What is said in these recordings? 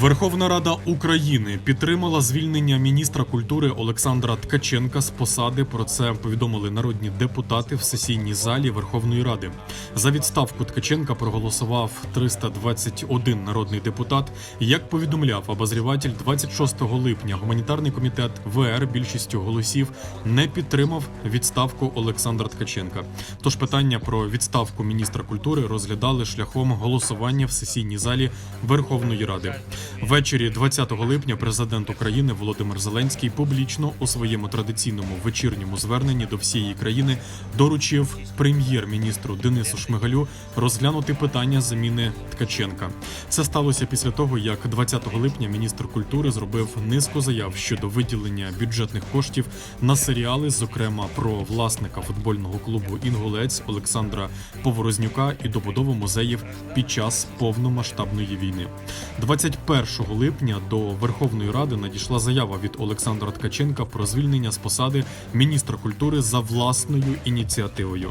Верховна Рада України підтримала звільнення міністра культури Олександра Ткаченка з посади. Про це повідомили народні депутати в сесійній залі Верховної Ради. За відставку Ткаченка проголосував 321 народний депутат. Як повідомляв обозріватель 26 липня, гуманітарний комітет ВР більшістю голосів не підтримав відставку Олександра Ткаченка. Тож питання про відставку міністра культури розглядали шляхом голосування в сесійній залі Верховної Ради. Ввечері 20 липня президент України Володимир Зеленський публічно у своєму традиційному вечірньому зверненні до всієї країни доручив прем'єр-міністру Денису Шмигалю розглянути питання заміни Ткаченка. Це сталося після того, як 20 липня міністр культури зробив низку заяв щодо виділення бюджетних коштів на серіали, зокрема про власника футбольного клубу Інгулець Олександра Поворознюка і добудову музеїв під час повномасштабної війни. 21 липня до Верховної Ради надійшла заява від Олександра Ткаченка про звільнення з посади міністра культури за власною ініціативою.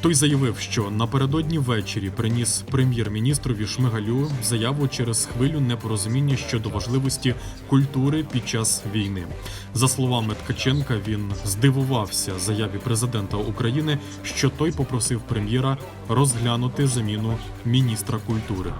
Той заявив, що напередодні ввечері приніс прем'єр-міністрові Шмигалю заяву через хвилю непорозуміння щодо важливості культури під час війни. За словами Ткаченка, він здивувався заяві президента України, що той попросив прем'єра розглянути заміну міністра культури.